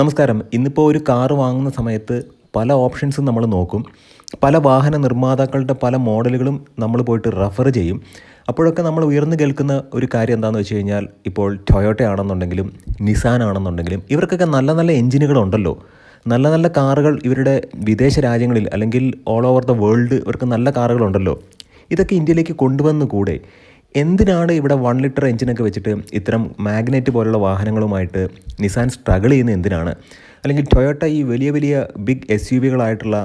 നമസ്കാരം. ഇന്നിപ്പോൾ ഒരു കാറ് വാങ്ങുന്ന സമയത്ത് പല ഓപ്ഷൻസും നമ്മൾ നോക്കും. പല വാഹന നിർമ്മാതാക്കളുടെ പല മോഡലുകളും നമ്മൾ പോയിട്ട് റെഫർ ചെയ്യും. അപ്പോഴൊക്കെ നമ്മൾ ഉയർന്നു കേൾക്കുന്ന ഒരു കാര്യം എന്താണെന്ന് വെച്ച് കഴിഞ്ഞാൽ ഇപ്പോൾ ടൊയോട്ട ആണെന്നുണ്ടെങ്കിലും നിസാൻ ആണെന്നുണ്ടെങ്കിലും ഇവർക്കൊക്കെ നല്ല നല്ല എഞ്ചിനുകളുണ്ടല്ലോ നല്ല നല്ല കാറുകൾ ഇവരുടെ വിദേശ രാജ്യങ്ങളിൽ അല്ലെങ്കിൽ ഓൾ ഓവർ ദ വേൾഡ് ഇവർക്ക് നല്ല കാറുകളുണ്ടല്ലോ. ഇതൊക്കെ ഇന്ത്യയിലേക്ക് കൊണ്ടുവന്ന് കൂടെ എന്തിനാണ് ഇവിടെ വൺ ലിറ്റർ എഞ്ചിനൊക്കെ വെച്ചിട്ട് ഇത്തരം മാഗ്നറ്റ് പോലുള്ള വാഹനങ്ങളുമായിട്ട് നിസാൻ സ്ട്രഗിൾ ചെയ്യുന്നത് എന്തിനാണ്? അല്ലെങ്കിൽ ടൊയോട്ട ഈ വലിയ വലിയ ബിഗ് എസ് യു വികളായിട്ടുള്ള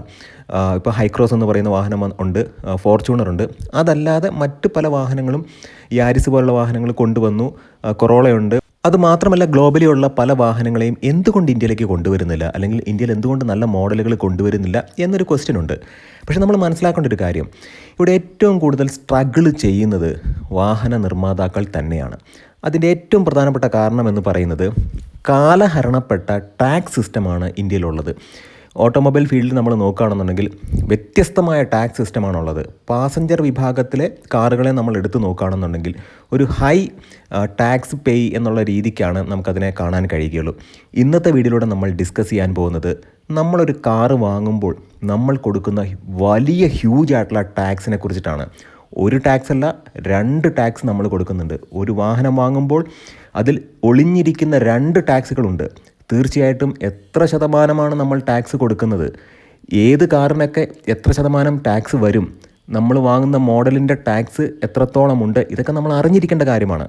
ഇപ്പോൾ ഹൈക്രോസ് എന്ന് പറയുന്ന വാഹനം ഉണ്ട് ഫോർച്യൂണർ ഉണ്ട്. അതല്ലാതെ മറ്റ് പല വാഹനങ്ങളും യാരിസ് പോലുള്ള വാഹനങ്ങൾ കൊണ്ടുവന്നു കൊറോളയുണ്ട് അത് മാത്രമല്ല ഗ്ലോബലി ഉള്ള പല വാഹനങ്ങളെയും എന്തുകൊണ്ട് ഇന്ത്യയിലേക്ക് കൊണ്ടുവരുന്നില്ല? അല്ലെങ്കിൽ ഇന്ത്യയിൽ എന്തുകൊണ്ട് നല്ല മോഡലുകൾ കൊണ്ടുവരുന്നില്ല എന്നൊരു ക്വസ്റ്റ്യൻ ഉണ്ട്. പക്ഷേ നമ്മൾ മനസ്സിലാക്കേണ്ട ഒരു കാര്യം. ഇവിടെ ഏറ്റവും കൂടുതൽ സ്ട്രഗിൾ ചെയ്യുന്നത് വാഹന നിർമ്മാതാക്കൾ തന്നെയാണ്. അതിന്റെ ഏറ്റവും പ്രധാനപ്പെട്ട കാരണം എന്ന് പറയുന്നത് കാലഹരണപ്പെട്ട ടാക്സ് സിസ്റ്റമാണ് ഇന്ത്യയിലുള്ളത്. ഓട്ടോമൊബൈൽ ഫീൽഡിൽ നമ്മൾ നോക്കുകയാണെന്നുണ്ടെങ്കിൽ വ്യത്യസ്തമായ ടാക്സ് സിസ്റ്റമാണുള്ളത്. പാസഞ്ചർ വിഭാഗത്തിലെ കാറുകളെ നമ്മൾ എടുത്തു നോക്കുകയാണെന്നുണ്ടെങ്കിൽ ഒരു ഹൈ ടാക്സ് പേ എന്നുള്ള രീതിക്കാണ് നമുക്കതിനെ കാണാൻ കഴിയുകയുള്ളൂ. ഇന്നത്തെ വീഡിയോയിലൂടെ നമ്മൾ ഡിസ്കസ് ചെയ്യാൻ പോകുന്നത് നമ്മളൊരു കാറ് വാങ്ങുമ്പോൾ നമ്മൾ കൊടുക്കുന്ന വലിയ ഹ്യൂജ് ആയിട്ടുള്ള ടാക്സിനെ കുറിച്ചിട്ടാണ്. ഒരു ടാക്സ് അല്ല രണ്ട് ടാക്സ് നമ്മൾ കൊടുക്കുന്നുണ്ട്. ഒരു വാഹനം വാങ്ങുമ്പോൾ അതിൽ ഒളിഞ്ഞിരിക്കുന്ന രണ്ട് ടാക്സുകളുണ്ട്. തീർച്ചയായിട്ടും എത്ര ശതമാനമാണ് നമ്മൾ ടാക്സ് കൊടുക്കുന്നത്? ഏത് കാറിനൊക്കെ എത്ര ശതമാനം ടാക്സ് വരും? നമ്മൾ വാങ്ങുന്ന മോഡലിന്റെ ടാക്സ് എത്രത്തോളമുണ്ട് ഇതൊക്കെ നമ്മൾ അറിഞ്ഞിരിക്കേണ്ട കാര്യമാണ്.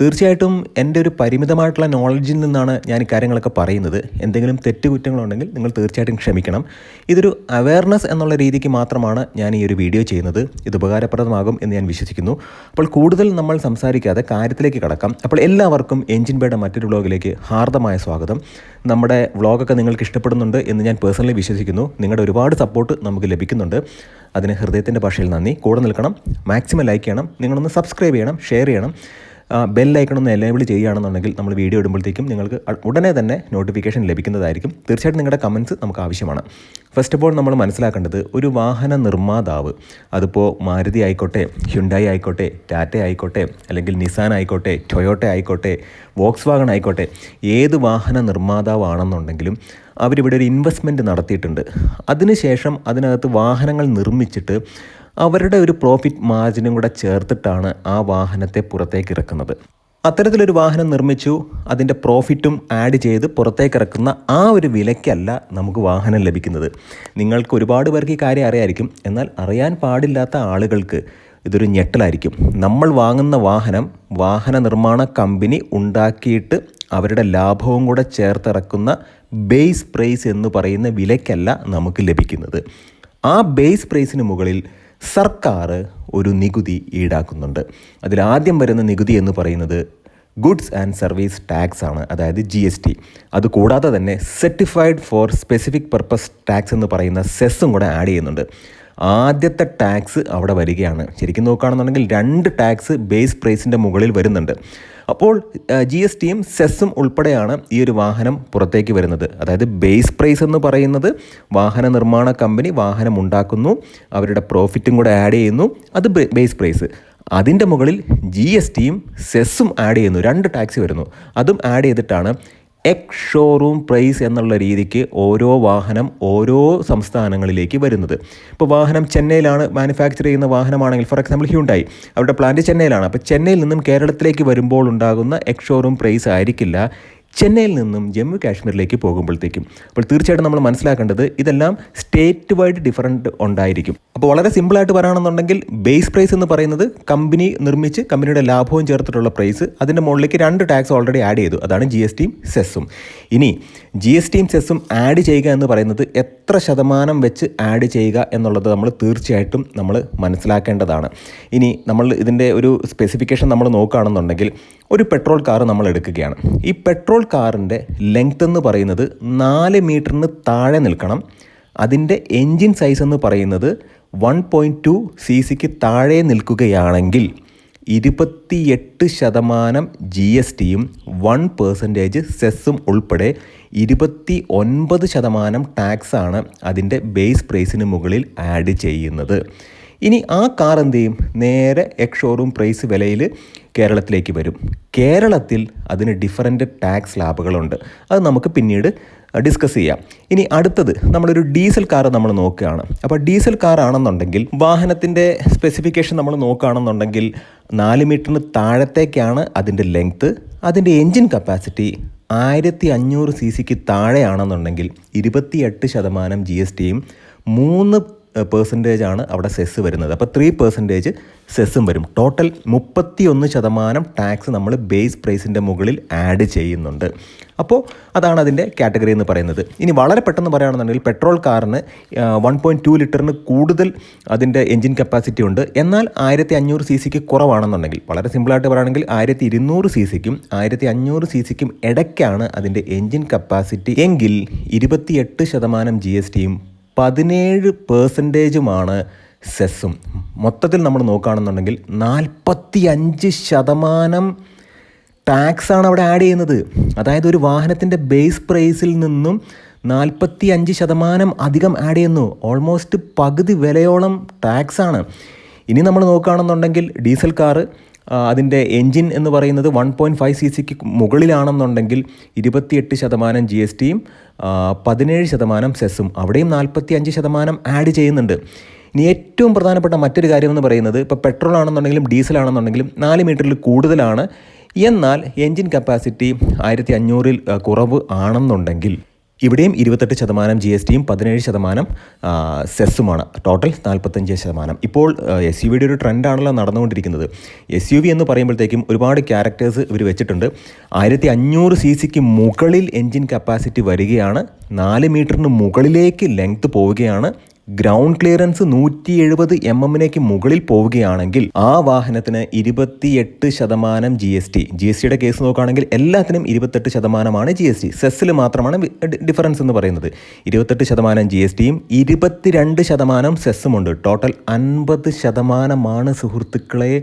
തീർച്ചയായിട്ടും എന്റെ ഒരു പരിമിതമായിട്ടുള്ള നോളജിൽ നിന്നാണ് ഞാൻ ഇക്കാര്യങ്ങളൊക്കെ പറയുന്നത്. എന്തെങ്കിലും തെറ്റുകുറ്റങ്ങളുണ്ടെങ്കിൽ നിങ്ങൾ തീർച്ചയായിട്ടും ക്ഷമിക്കണം. ഇതൊരു അവയർനെസ് എന്നുള്ള രീതിക്ക് മാത്രമാണ് ഞാൻ ഈ ഒരു വീഡിയോ ചെയ്യുന്നത്. ഇത് ഉപകാരപ്രദമാകും എന്ന് ഞാൻ വിശ്വസിക്കുന്നു. അപ്പോൾ കൂടുതൽ നമ്മൾ സംസാരിക്കാതെ കാര്യത്തിലേക്ക് കടക്കാം. അപ്പോൾ എല്ലാവർക്കും എഞ്ചിൻ ബേയുടെ മറ്റൊരു വ്ളോഗിലേക്ക് ഹാർദമായ സ്വാഗതം. നമ്മുടെ വ്ളോഗൊക്കെ നിങ്ങൾക്ക് ഇഷ്ടപ്പെടുന്നുണ്ട് എന്ന് ഞാൻ പേഴ്സണലി വിശ്വസിക്കുന്നു. നിങ്ങളുടെ ഒരുപാട് സപ്പോർട്ട് നമുക്ക് ലഭിക്കുന്നുണ്ട്. അതിന് ഹൃദയത്തിന്റെ ഭാഷയിൽ നന്ദി. കൂടെ നിൽക്കണം. മാക്സിമം ലൈക്ക് ചെയ്യണം. നിങ്ങളൊന്ന് സബ്സ്ക്രൈബ് ചെയ്യണം. ഷെയർ ചെയ്യണം. ഒന്ന് എനേബിൾ ചെയ്യുകയാണെന്നുണ്ടെങ്കിൽ നമ്മൾ വീഡിയോ ഇടുമ്പോഴത്തേക്കും നിങ്ങൾക്ക് ഉടനെ തന്നെ നോട്ടിഫിക്കേഷൻ ലഭിക്കുന്നതായിരിക്കും. തീർച്ചയായിട്ടും നിങ്ങളുടെ കമൻസ് നമുക്ക് ആവശ്യമാണ്. ഫസ്റ്റ് ഓഫ് ഓൾ നമ്മൾ മനസ്സിലാക്കേണ്ടത് ഒരു വാഹന നിർമ്മാതാവ് അതിപ്പോൾ മാരുതി ആയിക്കോട്ടെ ഹ്യുണ്ടായി ആയിക്കോട്ടെ ടാറ്റ ആയിക്കോട്ടെ അല്ലെങ്കിൽ നിസാൻ ആയിക്കോട്ടെ ടൊയോട്ട ആയിക്കോട്ടെ വോക്സ് വാഗൺ ആയിക്കോട്ടെ ഏത് വാഹന നിർമ്മാതാവാണെന്നുണ്ടെങ്കിലും അവരിവിടെ ഒരു ഇൻവെസ്റ്റ്മെന്റ് നടത്തിയിട്ടുണ്ട്. അതിനുശേഷം അതിനകത്ത് വാഹനങ്ങൾ നിർമ്മിച്ചിട്ട് അവരുടെ ഒരു പ്രോഫിറ്റ് മാർജിനും കൂടെ ചേർത്തിട്ടാണ് ആ വാഹനത്തെ പുറത്തേക്ക് ഇറക്കുന്നത്. അത്തരത്തിലൊരു വാഹനം നിർമ്മിച്ചു അതിന്റെ പ്രോഫിറ്റും ആഡ് ചെയ്ത് പുറത്തേക്ക് ഇറക്കുന്ന ആ ഒരു വിലയ്ക്കല്ല നമുക്ക് വാഹനം ലഭിക്കുന്നത്. നിങ്ങൾക്ക് ഒരുപാട് പേർക്ക് ഈ കാര്യം അറിയായിരിക്കും. എന്നാൽ അറിയാൻ പാടില്ലാത്ത ആളുകൾക്ക് ഇതൊരു ഞെട്ടലായിരിക്കും. നമ്മൾ വാങ്ങുന്ന വാഹനം വാഹന നിർമ്മാണ കമ്പനി ഉണ്ടാക്കിയിട്ട് അവരുടെ ലാഭവും കൂടെ ചേർത്തിറക്കുന്ന ബേസ് പ്രൈസ് എന്ന് പറയുന്ന വിലയ്ക്കല്ല നമുക്ക് ലഭിക്കുന്നത്. ആ ബേസ് പ്രൈസിന് മുകളിൽ സർക്കാർ ഒരു നികുതി ഈടാക്കുന്നുണ്ട്. അതിൽ ആദ്യം വരുന്ന നികുതി എന്ന് പറയുന്നത് ഗുഡ്സ് ആൻഡ് സർവീസ് ടാക്സ് ആണ് അതായത് ജി എസ് ടി അതുകൂടാതെ തന്നെ certified for specific purpose tax എന്ന് പറയുന്ന സെസ്സും കൂടെ ആഡ് ചെയ്യുന്നുണ്ട്. ആദ്യത്തെ ടാക്സ് അവിടെ വരികയാണ്. ശരിക്കും നോക്കുകയാണെന്നുണ്ടെങ്കിൽ രണ്ട് ടാക്സ് ബേസ് പ്രൈസിന്റെ മുകളിൽ വരുന്നുണ്ട്. അപ്പോൾ ജി എസ് ടിയും സെസ്സും ഉൾപ്പെടെയാണ് ഈ ഒരു വാഹനം പുറത്തേക്ക് വരുന്നത്. അതായത് ബേസ് പ്രൈസ് എന്ന് പറയുന്നത് വാഹന നിർമ്മാണ കമ്പനി വാഹനം ഉണ്ടാക്കുന്നു അവരുടെ പ്രോഫിറ്റും കൂടെ ആഡ് ചെയ്യുന്നു അത് ബേസ് പ്രൈസ്. അതിന്റെ മുകളിൽ ജി എസ് ടിയും സെസ്സും ആഡ് ചെയ്യുന്നു രണ്ട് ടാക്സ് വരുന്നു. അതും ആഡ് ചെയ്തിട്ടാണ് എക്സ് ഷോറൂം പ്രൈസ് എന്നുള്ള രീതിക്ക് ഓരോ വാഹനം ഓരോ സംസ്ഥാനങ്ങളിലേക്ക് വരുന്നത്. ഇപ്പോൾ വാഹനം ചെന്നൈയിലാണ് മാനുഫാക്ചർ ചെയ്യുന്ന വാഹനമാണെങ്കിൽ ഫോർ എക്സാമ്പിൾ ഹ്യൂണ്ടായി അവരുടെ പ്ലാന്റ് ചെന്നൈയിലാണ്. അപ്പോൾ ചെന്നൈയിൽ നിന്നും കേരളത്തിലേക്ക് വരുമ്പോൾ ഉണ്ടാകുന്ന എക്സ് ഷോറൂം പ്രൈസ് ആയിരിക്കില്ല. ചെന്നൈയിൽ നിന്നും ജമ്മു കാശ്മീരിലേക്ക് പോകുമ്പോഴത്തേക്കും. അപ്പോൾ തീർച്ചയായിട്ടും നമ്മൾ മനസ്സിലാക്കേണ്ടത് ഇതെല്ലാം സ്റ്റേറ്റ് വൈഡ് ഡിഫറന്റ് ഉണ്ടായിരിക്കും. അപ്പോൾ വളരെ സിമ്പിളായിട്ട് പറയുകയാണെന്നുണ്ടെങ്കിൽ ബേസ് പ്രൈസ് എന്ന് പറയുന്നത് കമ്പനി നിർമ്മിച്ച് കമ്പനിയുടെ ലാഭവും ചേർത്തിട്ടുള്ള പ്രൈസ് അതിന്റെ മുകളിലേക്ക് രണ്ട് ടാക്സ് ഓൾറെഡി ആഡ് ചെയ്തു. അതാണ് ജി എസ് ടിയും സെസ്സും ഇനി ജി എസ് ടിയും സെസ്സും ആഡ് ചെയ്യുക എന്ന് പറയുന്നത് എത്ര ശതമാനം വെച്ച് ആഡ് ചെയ്യുക എന്നുള്ളത് നമ്മൾ തീർച്ചയായിട്ടും നമ്മൾ മനസ്സിലാക്കേണ്ടതാണ്. ഇനി നമ്മൾ ഇതിന്റെ ഒരു സ്പെസിഫിക്കേഷൻ നമ്മൾ നോക്കുകയാണെന്നുണ്ടെങ്കിൽ ഒരു പെട്രോൾ കാർ നമ്മൾ എടുക്കുകയാണ്. ഈ പെട്രോൾ കാറിന്റെ ലെങ്ത് എന്ന് പറയുന്നത് നാല് മീറ്ററിന് താഴെ നിൽക്കണം. അതിന്റെ എൻജിൻ സൈസ് എന്ന് പറയുന്നത് വൺ പോയിന്റ് ടു സി സിക്ക് താഴെ നിൽക്കുകയാണെങ്കിൽ ഇരുപത്തിയെട്ട് ശതമാനം ജി എസ് ടിയും വൺ പേഴ്സന്റേജ് സെസ്സും ഉൾപ്പെടെ ഇരുപത്തി ഒൻപത് ശതമാനം ടാക്സാണ് അതിന്റെ ബേസ് പ്രൈസിന് മുകളിൽ ആഡ് ചെയ്യുന്നത്. ഇനി ആ കാർ എന്ത് ചെയ്യും? നേരെ എക്സ് ഷോറൂം പ്രൈസ് വിലയിൽ കേരളത്തിലേക്ക് വരും. കേരളത്തിൽ അതിന് ഡിഫറന്റ് ടാക്സ് ലാബുകളുണ്ട് അത് നമുക്ക് പിന്നീട് ഡിസ്കസ് ചെയ്യാം. ഇനി അടുത്തത് നമ്മളൊരു ഡീസൽ കാർ നമ്മൾ നോക്കുകയാണ്. അപ്പോൾ ഡീസൽ കാർ ആണെന്നുണ്ടെങ്കിൽ വാഹനത്തിന്റെ സ്പെസിഫിക്കേഷൻ നമ്മൾ നോക്കുകയാണെന്നുണ്ടെങ്കിൽ നാല് മീറ്ററിന് താഴത്തേക്കാണ് അതിന്റെ ലെങ്ത്ത് അതിന്റെ എൻജിൻ കപ്പാസിറ്റി ആയിരത്തി അഞ്ഞൂറ് സി സിക്ക് താഴെയാണെന്നുണ്ടെങ്കിൽ ഇരുപത്തിയെട്ട് ശതമാനം ജി എസ് ടിയും മൂന്ന് പെർസെന്റേജ് ആണ് അവിടെ സെസ് വരുന്നത്. അപ്പോൾ ത്രീ പെർസെന്റേജ് സെസ്സും വരും. ടോട്ടൽ മുപ്പത്തി ഒന്ന് ശതമാനം ടാക്സ് നമ്മൾ ബേസ് പ്രൈസിന്റെ മുകളിൽ ആഡ് ചെയ്യുന്നുണ്ട്. അപ്പോൾ അതാണ് അതിന്റെ കാറ്റഗറി എന്ന് പറയുന്നത്. ഇനി വളരെ പെട്ടെന്ന് പറയുകയാണെന്നുണ്ടെങ്കിൽ പെട്രോൾ കാറിന് വൺ പോയിന്റ് ടു ലിറ്ററിന് കൂടുതൽ അതിന്റെ എൻജിൻ കപ്പാസിറ്റി ഉണ്ട്. എന്നാൽ ആയിരത്തി അഞ്ഞൂറ് സി സിക്ക് കുറവാണെന്നുണ്ടെങ്കിൽ വളരെ സിമ്പിളായിട്ട് പറയുകയാണെങ്കിൽ ആയിരത്തി ഇരുന്നൂറ് സി സിക്കും ആയിരത്തി അഞ്ഞൂറ് സി സിക്കും ഇടയ്ക്കാണ് അതിന്റെ എൻജിൻ കപ്പാസിറ്റി എങ്കിൽ ഇരുപത്തിയെട്ട് ശതമാനം ജി എസ് ടിയും പതിനേഴ് പേഴ്സന്റേജുമാണ് സെസ്സും. മൊത്തത്തിൽ നമ്മൾ നോക്കുകയാണെന്നുണ്ടെങ്കിൽ നാൽപ്പത്തി അഞ്ച് ശതമാനം ടാക്സാണ് അവിടെ ആഡ് ചെയ്യുന്നത്. അതായത് ഒരു വാഹനത്തിന്റെ ബേസ് പ്രൈസിൽ നിന്നും നാൽപ്പത്തി അഞ്ച് ശതമാനം അധികം ആഡ് ചെയ്യുന്നു. ഓൾമോസ്റ്റ് പകുതി വിലയോളം ടാക്സാണ്. ഇനി നമ്മൾ നോക്കുകയാണെന്നുണ്ടെങ്കിൽ ഡീസൽ കാറ് അതിന്റെ എൻജിൻ എന്ന് പറയുന്നത് വൺ പോയിന്റ് ഫൈവ് സി സിക്ക് മുകളിലാണെന്നുണ്ടെങ്കിൽ ഇരുപത്തിയെട്ട് ശതമാനം ജി എസ് ടിയും പതിനേഴ് ശതമാനം സെസ്സും. അവിടെയും നാൽപ്പത്തി അഞ്ച് ശതമാനം ആഡ് ചെയ്യുന്നുണ്ട്. ഇനി ഏറ്റവും പ്രധാനപ്പെട്ട മറ്റൊരു കാര്യം എന്ന് പറയുന്നത് ഇപ്പോൾ പെട്രോൾ ആണെന്നുണ്ടെങ്കിലും ഡീസൽ ആണെന്നുണ്ടെങ്കിലും നാല് മീറ്ററിൽ കൂടുതലാണ്. എന്നാൽ എൻജിൻ കപ്പാസിറ്റി ആയിരത്തി അഞ്ഞൂറിൽ കുറവ് ആണെന്നുണ്ടെങ്കിൽ ഇവിടെയും ഇരുപത്തെട്ട് ശതമാനം ജി എസ് ടിയും പതിനേഴ് ശതമാനം സെസ്സുമാണ് ടോട്ടൽ നാൽപ്പത്തഞ്ച് ശതമാനം. ഇപ്പോൾ എസ് യു വിയുടെ ഒരു ട്രെൻഡാണല്ലോ നടന്നുകൊണ്ടിരിക്കുന്നത്. എസ് യു വി എന്ന് പറയുമ്പോഴത്തേക്കും ഒരുപാട് ക്യാരക്ടേഴ്സ് ഇവർ വെച്ചിട്ടുണ്ട്. ആയിരത്തി അഞ്ഞൂറ് സി സിക്ക് മുകളിൽ എൻജിൻ കപ്പാസിറ്റി വരികയാണ്. നാല് മീറ്ററിന് മുകളിലേക്ക് ലെങ്ത്ത് പോവുകയാണ്. ഗ്രൗണ്ട് ക്ലിയറൻസ് നൂറ്റി എഴുപത് എം എമ്മിനേക്ക് മുകളിൽ പോവുകയാണെങ്കിൽ ആ വാഹനത്തിന് ഇരുപത്തിയെട്ട് ശതമാനം G S T G S ടിയുടെ കേസ് നോക്കുകയാണെങ്കിൽ എല്ലാത്തിനും ഇരുപത്തെട്ട് ശതമാനമാണ് ജി എസ് ടി സെസ്സിൽ മാത്രമാണ് ഡിഫറൻസ് എന്ന് പറയുന്നത്. ഇരുപത്തെട്ട് ശതമാനം ജി എസ് ടിയും ഇരുപത്തിരണ്ട് ശതമാനം സെസ്സുമുണ്ട് ടോട്ടൽ അൻപത് ശതമാനമാണ് സുഹൃത്തുക്കളെ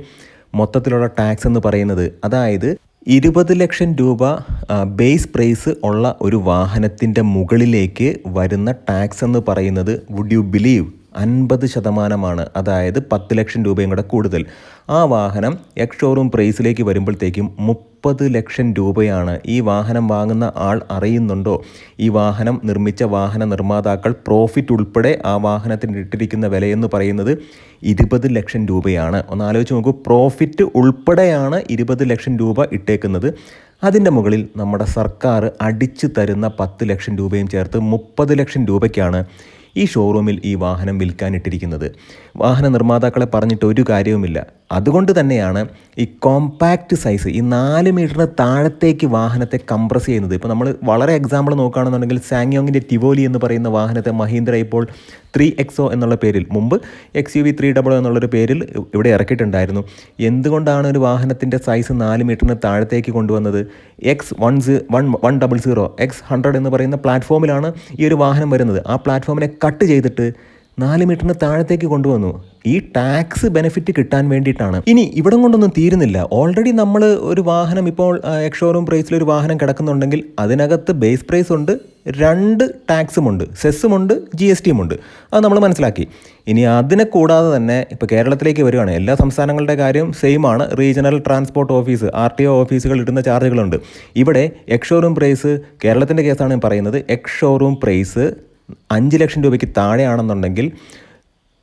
മൊത്തത്തിലുള്ള ടാക്സ് എന്ന് പറയുന്നത്. അതായത് ഇരുപത് ലക്ഷം രൂപ ബേസ് പ്രൈസ് ഉള്ള ഒരു വാഹനത്തിന്റെ മുകളിലേക്ക് വരുന്ന ടാക്സ് എന്ന് പറയുന്നത് വുഡ് യു ബിലീവ് അൻപത് ശതമാനമാണ് അതായത് പത്ത് ലക്ഷം രൂപയും കൂടെ കൂടുതൽ. ആ വാഹനം എക്സ് ഷോറൂം പ്രൈസിലേക്ക് വരുമ്പോഴത്തേക്കും മുപ്പത് ലക്ഷം രൂപയാണ് ഈ വാഹനം വാങ്ങുന്ന ആൾ അറിയുന്നുണ്ടോ? ഈ വാഹനം നിർമ്മിച്ച വാഹന നിർമ്മാതാക്കൾ പ്രോഫിറ്റ് ഉൾപ്പെടെ ആ വാഹനത്തിന് ഇട്ടിരിക്കുന്ന വിലയെന്ന് പറയുന്നത് ഇരുപത് ലക്ഷം രൂപയാണ്. ഒന്ന് ആലോചിച്ച് നോക്കൂ പ്രോഫിറ്റ് ഉൾപ്പെടെയാണ് ഇരുപത് ലക്ഷം രൂപ ഇട്ടേക്കുന്നത്. അതിന്റെ മുകളിൽ നമ്മുടെ സർക്കാർ അടിച്ചു തരുന്ന പത്ത് ലക്ഷം രൂപയും ചേർത്ത് മുപ്പത് ലക്ഷം രൂപയ്ക്കാണ് ഈ ഷോറൂമിൽ ഈ വാഹനം വിൽക്കാനിട്ടിരിക്കുന്നത്. വാഹന നിർമ്മാതാക്കളെ പറഞ്ഞിട്ട് ഒരു കാര്യവുമില്ല. അതുകൊണ്ട് തന്നെയാണ് ഈ കോമ്പാക്റ്റ് സൈസ് ഈ നാല് മീറ്ററിന് താഴത്തേക്ക് വാഹനത്തെ കംപ്രസ് ചെയ്യുന്നത്. ഇപ്പോൾ നമ്മൾ വളരെ എക്സാമ്പിൾ നോക്കുകയാണെന്നുണ്ടെങ്കിൽ സാങ്യോങ്ങിന്റെ ടിവോലി എന്ന് പറയുന്ന വാഹനത്തെ മഹീന്ദ്ര ഇപ്പോൾ ത്രീ എക്സോ എന്നുള്ള പേരിൽ മുമ്പ് X U V three double എന്നുള്ളൊരു പേരിൽ ഇവിടെ ഇറക്കിയിട്ടുണ്ടായിരുന്നു. എന്തുകൊണ്ടാണ് ഒരു വാഹനത്തിന്റെ സൈസ് നാല് മീറ്ററിന് താഴത്തേക്ക് കൊണ്ടുവന്നത്? X one one one double zero X hundred എന്ന് പറയുന്ന പ്ലാറ്റ്ഫോമിലാണ് ഈ ഒരു വാഹനം വരുന്നത്. ആ പ്ലാറ്റ്ഫോമിനെ കട്ട് ചെയ്തിട്ട് നാല് മീറ്ററിന് താഴത്തേക്ക് കൊണ്ടുവന്നു. ഈ ടാക്സ് ബെനിഫിറ്റ് കിട്ടാൻ വേണ്ടിയിട്ടാണ്. ഇനി ഇവിടം കൊണ്ടൊന്നും തീരുന്നില്ല. ഓൾറെഡി നമ്മൾ ഒരു വാഹനം ഇപ്പോൾ എക്ഷോറൂം പ്രൈസിൽ ഒരു വാഹനം കിടക്കുന്നുണ്ടെങ്കിൽ അതിനകത്ത് ബേസ് പ്രൈസ് ഉണ്ട് രണ്ട് ടാക്സും ഉണ്ട്. സെസ്സും ഉണ്ട് ജി എസ് ടിയും ഉണ്ട്. അത് നമ്മൾ മനസ്സിലാക്കി. ഇനി അതിനെ കൂടാതെ തന്നെ ഇപ്പോൾ കേരളത്തിലേക്ക് വരികയാണ്. എല്ലാ സംസ്ഥാനങ്ങളുടെ കാര്യം സെയിം ആണ്. Regional transport office R T O ഓഫീസുകൾ ഇടുന്ന ചാർജുകളുണ്ട് ഇവിടെ എക്ഷോറൂം പ്രൈസ് കേരളത്തിന്റെ കേസാണ് പറയുന്നത്. എക്ഷോറൂം പ്രൈസ് അഞ്ച് ലക്ഷം രൂപയ്ക്ക് താഴെയാണെന്നുണ്ടെങ്കിൽ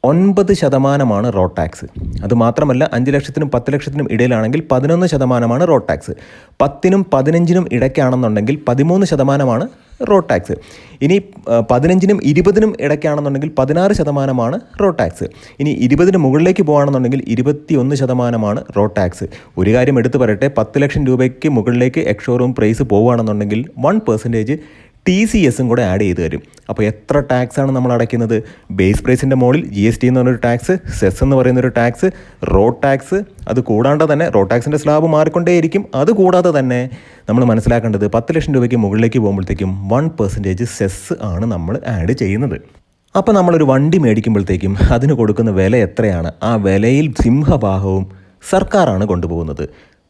ഒൻപത് ശതമാനമാണ് റോഡ് ടാക്സ്. അത് മാത്രമല്ല അഞ്ച് ലക്ഷത്തിനും പത്ത് ലക്ഷത്തിനും ഇടയിലാണെങ്കിൽ പതിനൊന്ന് ശതമാനമാണ് റോഡ് ടാക്സ്. പത്തിനും പതിനഞ്ചിനും ഇടയ്ക്കാണെന്നുണ്ടെങ്കിൽ പതിമൂന്ന് ശതമാനമാണ് റോഡ് ടാക്സ്. ഇനി പതിനഞ്ചിനും ഇരുപതിനും ഇടയ്ക്കാണെന്നുണ്ടെങ്കിൽ പതിനാറ് ശതമാനമാണ് റോഡ് ടാക്സ്. ഇനി ഇരുപതിന് മുകളിലേക്ക് പോകുകയാണെന്നുണ്ടെങ്കിൽ ഇരുപത്തി ഒന്ന് ശതമാനമാണ് റോഡ് ടാക്സ്. ഒരു കാര്യം എടുത്തു പറയട്ടെ പത്ത് ലക്ഷം രൂപയ്ക്ക് മുകളിലേക്ക് എക്സ് ഷോറൂം പ്രൈസ് പോവുകയാണെന്നുണ്ടെങ്കിൽ വൺ പെർസെന്റേജ് ടി സി എസും കൂടെ ആഡ് ചെയ്ത് തരും. അപ്പോൾ എത്ര ടാക്സ് ആണ് നമ്മൾ അടയ്ക്കുന്നത്? ബേസ് പ്രൈസിന്റെ മുകളിൽ ജി എസ് ടി എന്ന് പറഞ്ഞൊരു ടാക്സ് സെസ് എന്ന് പറയുന്നൊരു ടാക്സ് റോഡ് ടാക്സ് അത് കൂടാണ്ട് തന്നെ റോഡ് ടാക്സിന്റെ സ്ലാബ് മാറിക്കൊണ്ടേയിരിക്കും. അത് കൂടാതെ തന്നെ നമ്മൾ മനസ്സിലാക്കേണ്ടത് പത്ത് ലക്ഷം രൂപയ്ക്ക് മുകളിലേക്ക് പോകുമ്പോഴത്തേക്കും വൺ പെർസെന്റേജ് സെസ് ആണ് നമ്മൾ ആഡ് ചെയ്യുന്നത്. അപ്പോൾ നമ്മളൊരു വണ്ടി മേടിക്കുമ്പോഴത്തേക്കും അതിന് കൊടുക്കുന്ന വില എത്രയാണ്? ആ വിലയിൽ സിംഹഭാഗവും സർക്കാരാണ് കൊണ്ടുപോകുന്നത്.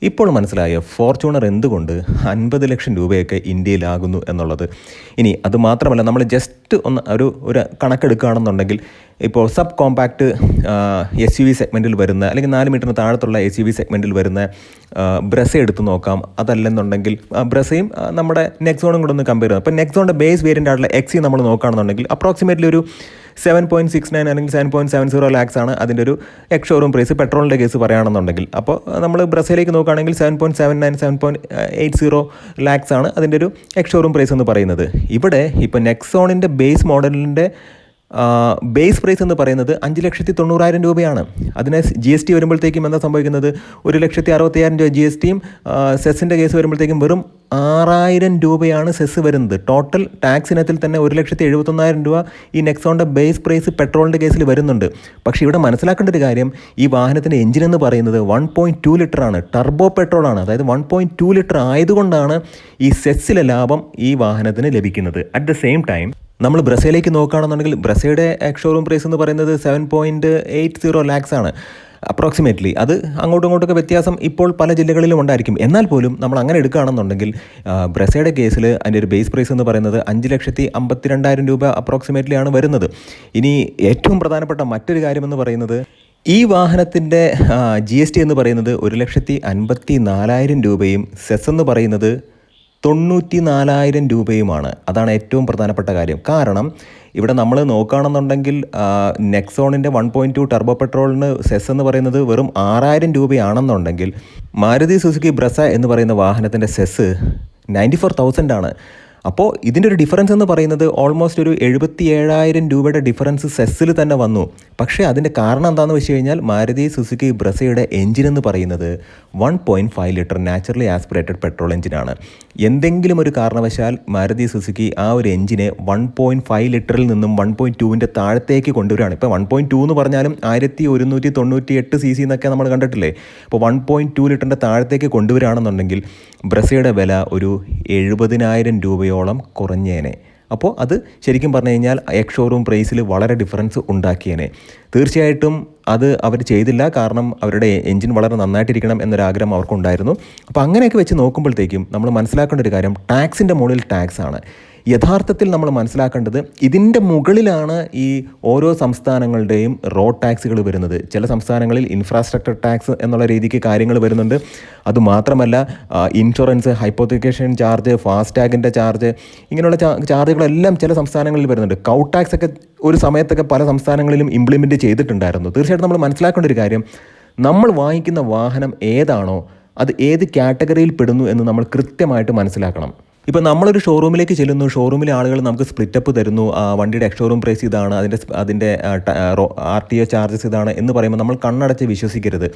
ഇപ്പോൾ മനസ്സിലായ ഫോർച്യൂണർ എന്തുകൊണ്ട് അൻപത് ലക്ഷം രൂപയൊക്കെ ഇന്ത്യയിലാകുന്നു എന്നുള്ളത്. ഇനി അത് മാത്രമല്ല നമ്മൾ ജസ്റ്റ് ഒന്ന് ഒരു ഒരു കണക്കെടുക്കുകയാണെന്നുണ്ടെങ്കിൽ ഇപ്പോൾ sub compact S U V സെഗ്മെന്റിൽ വരുന്ന അല്ലെങ്കിൽ നാല് മീറ്ററിന് താഴത്തുള്ള എസ് യു വി സെഗ്മെന്റിൽ വരുന്ന ബ്രസ എടുത്ത് നോക്കാം. അതല്ലെന്നുണ്ടെങ്കിൽ ബ്രസയും നമ്മുടെ നെക്സോണും കൂടെ ഒന്ന് കമ്പയർ ചെയ്യാം അപ്പോൾ നെക്സോണിന്റെ ബേസ് വേരിയന്റ് ആയിട്ടുള്ള എക്സി നമ്മൾ നോക്കുകയാണെന്നുണ്ടെങ്കിൽ അപ്രോക്സിമേറ്റ്ലി ഒരു സെവൻ പോയിന്റ് സിക്സ് നയൻ അല്ലെങ്കിൽ seven point seven zero lakhs ആണ് അതിന്റെ ഒരു എക്സ് ഷോറൂം പ്രൈസ് പെട്രോളിന്റെ കേസ് പറയുകയാണെന്നുണ്ടെങ്കിൽ അപ്പോൾ നമ്മൾ ബ്രസീലിലേക്ക് നോക്കുകയാണെങ്കിൽ seven point seven nine seven point eight zero lakhs ആണ് അതിന്റെ ഒരു എക്സ് ഷോറൂം പ്രൈസ് എന്ന് പറയുന്നത്. ഇവിടെ ഇപ്പോൾ നെക്സോണിന്റെ ബേസ് മോഡലിന്റെ ബേസ് പ്രൈസ് എന്ന് പറയുന്നത് അഞ്ച് ലക്ഷത്തി തൊണ്ണൂറായിരം രൂപയാണ്. അതിനെ ജി എസ് ടി വരുമ്പോഴത്തേക്കും എന്താ സംഭവിക്കുന്നത്? ഒരു ലക്ഷത്തി അറുപത്തിയായിരം രൂപ ജി എസ് ടിയും സെസ്സിന്റെ കേസ് വരുമ്പോഴത്തേക്കും വെറും ആറായിരം രൂപയാണ് സെസ് വരുന്നത്. ടോട്ടൽ ടാക്സ് ഇനത്തിൽ തന്നെ ഒരു ലക്ഷത്തി എഴുപത്തൊന്നായിരം രൂപ ഈ നെക്സോണിന്റെ ബേസ് പ്രൈസ് പെട്രോളിന്റെ കേസിൽ വരുന്നുണ്ട്. പക്ഷേ ഇവിടെ മനസ്സിലാക്കേണ്ട ഒരു കാര്യം ഈ വാഹനത്തിന്റെ എഞ്ചിൻ എന്ന് പറയുന്നത് വൺ പോയിന്റ് ടു ലിറ്ററാണ് ടർബോ പെട്രോളാണ് അതായത് വൺ പോയിന്റ് ടു ലിറ്റർ ആയതുകൊണ്ടാണ് ഈ സെസ്സിലെ ലാഭം ഈ വാഹനത്തിന് ലഭിക്കുന്നത്. അറ്റ് ദ സെയിം ടൈം നമ്മൾ ബ്രസയിലേക്ക് നോക്കുകയാണെന്നുണ്ടെങ്കിൽ ബ്രസയുടെ ഷോറൂം പ്രൈസ് എന്ന് പറയുന്നത് seven point eight zero lakhs ആണ്. അപ്രോക്സിമേറ്റ്ലി അത് അങ്ങോട്ടും ഇങ്ങോട്ടൊക്കെ വ്യത്യാസം ഇപ്പോൾ പല ജില്ലകളിലും ഉണ്ടായിരിക്കും. എന്നാൽ പോലും നമ്മൾ അങ്ങനെ എടുക്കുകയാണെന്നുണ്ടെങ്കിൽ ബ്രസയുടെ കേസിൽ അതിന്റെ ഒരു ബേസ് പ്രൈസ് എന്ന് പറയുന്നത് അഞ്ച് ലക്ഷത്തി അമ്പത്തിരണ്ടായിരം രൂപ അപ്രോക്സിമേറ്റ്ലി ആണ് വരുന്നത്. ഇനി ഏറ്റവും പ്രധാനപ്പെട്ട മറ്റൊരു കാര്യമെന്ന് പറയുന്നത് ഈ വാഹനത്തിന്റെ ജി എസ് ടി എന്ന് പറയുന്നത് ഒരു ലക്ഷത്തി അൻപത്തി നാലായിരം രൂപയും സെസ് എന്ന് പറയുന്നത് തൊണ്ണൂറ്റി നാലായിരം രൂപയുമാണ്. അതാണ് ഏറ്റവും പ്രധാനപ്പെട്ട കാര്യം. കാരണം ഇവിടെ നമ്മൾ നോക്കുകയാണെന്നുണ്ടെങ്കിൽ നെക്സോണിന്റെ വൺ പോയിന്റ് ടു ടർബോ പെട്രോളിന് സെസ് എന്ന് പറയുന്നത് വെറും ആറായിരം രൂപയാണെന്നുണ്ടെങ്കിൽ മാരുതി സുസുക്കി ബ്രസ എന്ന് പറയുന്ന വാഹനത്തിന്റെ സെസ് നയന്റി ഫോർ തൗസൻഡാണ്. അപ്പോൾ ഇതിന്റെ ഒരു ഡിഫറൻസ് എന്ന് പറയുന്നത് ഓൾമോസ്റ്റ് ഒരു എഴുപത്തി ഏഴായിരം രൂപയുടെ ഡിഫറൻസ് സെസ്സിൽ തന്നെ വന്നു. പക്ഷേ അതിന്റെ കാരണം എന്താണെന്ന് വെച്ച് കഴിഞ്ഞാൽ മാരുതി സുസുക്കി ബ്രസയുടെ എഞ്ചിൻ എന്ന് പറയുന്നത് one point five litre naturally aspirated petrol എഞ്ചിനാണ് എന്തെങ്കിലും ഒരു കാരണവശാൽ മാരുതി സുസുക്കി ആ ഒരു എഞ്ചിനെ വൺ പോയിന്റ് ഫൈവ് ലിറ്ററിൽ നിന്നും വൺ പോയിന്റ് ടുവിന്റെ താഴത്തേക്ക് കൊണ്ടുവരികയാണ്. ഇപ്പോൾ വൺ പോയിന്റ് ടു എന്ന് പറഞ്ഞാലും ആയിരത്തി ഒരുന്നൂറ്റി തൊണ്ണൂറ്റി എട്ട് സി സി എന്നൊക്കെ നമ്മൾ കണ്ടിട്ടില്ലേ? അപ്പോൾ വൺ പോയിന്റ് ടു ലിറ്ററിന്റെ താഴത്തേക്ക് കൊണ്ടുവരികയാണെന്നുണ്ടെങ്കിൽ ബ്രസയുടെ വില ഒരു എഴുപതിനായിരം രൂപയോളം കുറഞ്ഞേനെ. അപ്പോൾ അത് ശരിക്കും പറഞ്ഞു കഴിഞ്ഞാൽ എക് ഷോറൂം പ്രൈസിൽ വളരെ ഡിഫറൻസ് ഉണ്ടാക്കിയേനെ. തീർച്ചയായിട്ടും അത് അവർ ചെയ്തില്ല. കാരണം അവരുടെ എഞ്ചിൻ വളരെ നന്നായിട്ടിരിക്കണം എന്നൊരാഗ്രഹം അവർക്കുണ്ടായിരുന്നു. അപ്പോൾ അങ്ങനെയൊക്കെ വെച്ച് നോക്കുമ്പോഴത്തേക്കും നമ്മൾ മനസ്സിലാക്കേണ്ട ഒരു കാര്യം ടാക്സിന്റെ മുകളിൽ ടാക്സ് ആണ്. യഥാർത്ഥത്തിൽ നമ്മൾ മനസ്സിലാക്കേണ്ടത് ഇതിന്റെ മുകളിലാണ് ഈ ഓരോ സംസ്ഥാനങ്ങളുടെയും റോഡ് ടാക്സുകൾ വരുന്നത്. ചില സംസ്ഥാനങ്ങളിൽ ഇൻഫ്രാസ്ട്രക്ചർ ടാക്സ് എന്നുള്ള രീതിക്ക് കാര്യങ്ങൾ വരുന്നുണ്ട്. അതുമാത്രമല്ല ഇൻഷുറൻസ് ഹൈപ്പോത്തിക്കേഷൻ ചാർജ് ഫാസ്ടാഗിന്റെ ചാർജ് ഇങ്ങനെയുള്ള ചാർജുകളെല്ലാം ചില സംസ്ഥാനങ്ങളിൽ വരുന്നുണ്ട്. കൗ ടാക്സ് ഒക്കെ ഒരു സമയത്തൊക്കെ പല സംസ്ഥാനങ്ങളിലും ഇംപ്ലിമെന്റ് ചെയ്തിട്ടുണ്ടായിരുന്നു. തീർച്ചയായിട്ടും നമ്മൾ മനസ്സിലാക്കേണ്ട ഒരു കാര്യം നമ്മൾ വാങ്ങിക്കുന്ന വാഹനം ഏതാണോ അത് ഏത് കാറ്റഗറിയിൽ പെടുന്നു എന്ന് നമ്മൾ കൃത്യമായിട്ട് മനസ്സിലാക്കണം. ഇപ്പോൾ നമ്മളൊരു ഷോറൂമിലേക്ക് ചെല്ലുന്നു ഷോറൂമിലെ ആളുകൾ നമുക്ക് സ്പ്ലിറ്റപ്പ് തരുന്നു വണ്ടിയുടെ എക്സ്ഷോറൂം പ്രൈസ് ഇതാണ് അതിന്റെ അതിന്റെ ആർ ടി ഒ ചാർജസ് ഇതാണ് എന്ന് പറയുമ്പോൾ നമ്മൾ കണ്ണടച്ച് വിശ്വസിക്കരുത്.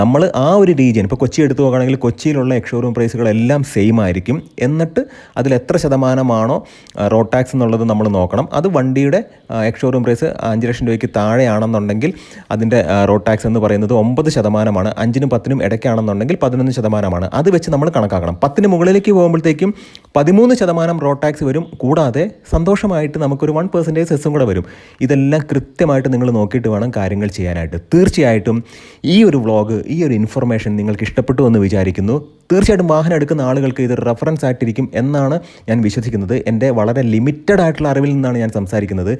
നമ്മൾ ആ ഒരു റീജിയൻ ഇപ്പോൾ കൊച്ചി എടുത്തു നോക്കുകയാണെങ്കിൽ കൊച്ചിയിലുള്ള എക്സ്ഷോറൂം പ്രൈസുകളെല്ലാം സെയിം ആയിരിക്കും. എന്നിട്ട് അതിൽ എത്ര ശതമാനമാണോ റോഡ് ടാക്സ് എന്നുള്ളത് നമ്മൾ നോക്കണം. അത് വണ്ടിയുടെ എക്സ്ഷോറൂം പ്രൈസ് അഞ്ച് ലക്ഷം രൂപയ്ക്ക് താഴെയാണെന്നുണ്ടെങ്കിൽ അതിന്റെ റോഡ് ടാക്സ് എന്ന് പറയുന്നത് ഒമ്പത് ശതമാനമാണ് അഞ്ചിനും പത്തിനും ഇടയ്ക്കാണെന്നുണ്ടെങ്കിൽ പതിനൊന്ന് ശതമാനമാണ്. അത് വെച്ച് നമ്മൾ കണക്കാക്കണം. പത്തിന് മുകളിലേക്ക് പോകുമ്പോഴത്തേക്കും പതിമൂന്ന് ശതമാനം റോഡ് ടാക്സ് വരും. കൂടാതെ സന്തോഷമായിട്ട് നമുക്കൊരു വൺ പെർസെന്റേജ് സെസ്സും കൂടെ വരും. ഇതെല്ലാം കൃത്യമായിട്ട് നിങ്ങൾ നോക്കിയിട്ട് വേണം കാര്യങ്ങൾ ചെയ്യാനായിട്ട്. തീർച്ചയായിട്ടും ഈ ഒരു വ്ളോഗ് ഈ ഒരു ഇൻഫർമേഷൻ നിങ്ങൾക്ക് ഇഷ്ടപ്പെട്ടു എന്ന് വിചാരിക്കുന്നു. തീർച്ചയായിട്ടും വാഹനം എടുക്കുന്ന ആളുകൾക്ക് ഇത് റെഫറൻസ് ആയിട്ടിരിക്കും എന്നാണ് ഞാൻ വിശ്വസിക്കുന്നത്. എന്റെ വളരെ ലിമിറ്റഡ് ആയിട്ടുള്ള അറിവിൽ നിന്നാണ് ഞാൻ സംസാരിക്കുന്നത്.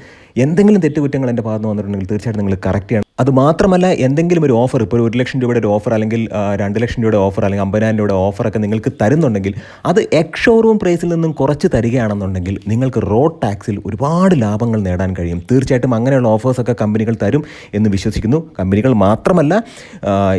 എന്തെങ്കിലും തെറ്റുകുറ്റങ്ങൾ എന്റെ ഭാഗത്ത് വന്നിട്ടുണ്ടെങ്കിൽ തീർച്ചയായിട്ടും നിങ്ങൾ കറക്റ്റ് ചെയ്യണം. അത് മാത്രമല്ല എന്തെങ്കിലും ഒരു ഓഫർ ഇപ്പോൾ ഒരു ലക്ഷം രൂപയുടെ ഒരു ഓഫർ അല്ലെങ്കിൽ രണ്ട് ലക്ഷം രൂപയുടെ ഓഫർ അല്ലെങ്കിൽ അമ്പതിനായിരം രൂപയുടെ ഓഫറൊക്കെ നിങ്ങൾക്ക് തരുന്നുണ്ടെങ്കിൽ അത് എക്സ് ഷോറൂം പ്രൈസിൽ നിന്നും കുറച്ച് തരികയാണെന്നുണ്ടെങ്കിൽ നിങ്ങൾക്ക് റോഡ് ടാക്സിൽ ഒരുപാട് ലാഭങ്ങൾ നേടാൻ കഴിയും. തീർച്ചയായിട്ടും അങ്ങനെയുള്ള ഓഫേഴ്സൊക്കെ കമ്പനികൾ തരും എന്ന് വിശ്വസിക്കുന്നു. കമ്പനികൾ മാത്രമല്ല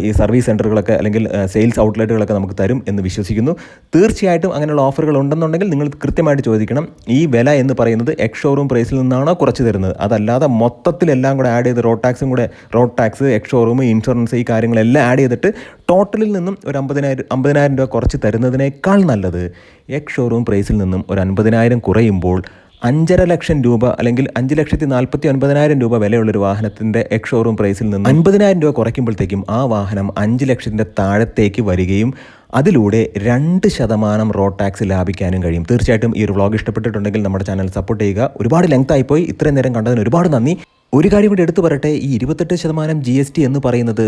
ഈ സർവീസ് സെന്ററുകളൊക്കെ അല്ലെങ്കിൽ സെയിൽസ് ഔട്ട്ലെറ്റുകളൊക്കെ നമുക്ക് തരും എന്ന് വിശ്വസിക്കുന്നു. തീർച്ചയായിട്ടും അങ്ങനെയുള്ള ഓഫറുകൾ ഉണ്ടെന്നുണ്ടെങ്കിൽ നിങ്ങൾ കൃത്യമായിട്ട് ചോദിക്കണം. ഈ വില എന്ന് പറയുന്നത് എക്സ് ഷോറൂം പ്രൈസിൽ നിന്നാണോ കുറച്ച് തരുന്നത്? അതല്ലാതെ മൊത്തത്തിലെല്ലാം കൂടെ ആഡ് ചെയ്ത് റോഡ് ടാക്സും കൂടെ road tax ex showroom insurance ഈ കാര്യങ്ങളെല്ലാം ആഡ് ചെയ്തിട്ട് ടോട്ടലിൽ നിന്നും ഒരു അമ്പതിനായിരം അമ്പതിനായിരം രൂപ കുറച്ച് തരുന്നതിനേക്കാൾ നല്ലത് എക്സ് ഷോറൂം പ്രൈസിൽ നിന്നും ഒരു അൻപതിനായിരം കുറയുമ്പോൾ അഞ്ചര ലക്ഷം രൂപ അല്ലെങ്കിൽ അഞ്ച് ലക്ഷത്തി നാൽപ്പത്തി ഒൻപതിനായിരം രൂപ വിലയുള്ളൊരു വാഹനത്തിന്റെ എക്സ് ഷോറൂം പ്രൈസിൽ നിന്ന് അൻപതിനായിരം രൂപ കുറയ്ക്കുമ്പോഴത്തേക്കും ആ വാഹനം അഞ്ച് ലക്ഷത്തിന്റെ താഴത്തേക്ക് വരികയും അതിലൂടെ രണ്ട് ശതമാനം റോഡ് ടാക്സ് ലാഭിക്കാനും കഴിയും. തീർച്ചയായിട്ടും ഈ ഒരു വ്ളോഗ് ഇഷ്ടപ്പെട്ടിട്ടുണ്ടെങ്കിൽ നമ്മുടെ ചാനൽ സപ്പോർട്ട് ചെയ്യുക. ഒരുപാട് ലെങ്ത് ആയിപ്പോയി. ഇത്രയും നേരം കണ്ടതിന് ഒരുപാട് നന്ദി. ഒരു കാര്യം കൂടി എടുത്തു പറയട്ടെ. ഈ ഇരുപത്തെട്ട് ശതമാനം ജി എസ് ടി എന്ന് പറയുന്നത്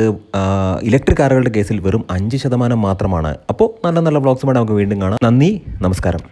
ഇലക്ട്രിക് കാറുകളുടെ കേസിൽ വെറും അഞ്ച് ശതമാനം മാത്രമാണ്. അപ്പോൾ നല്ല നല്ല വ്ളോഗ്സുമായിട്ട് നമുക്ക് വീണ്ടും കാണാം. നന്ദി നമസ്കാരം.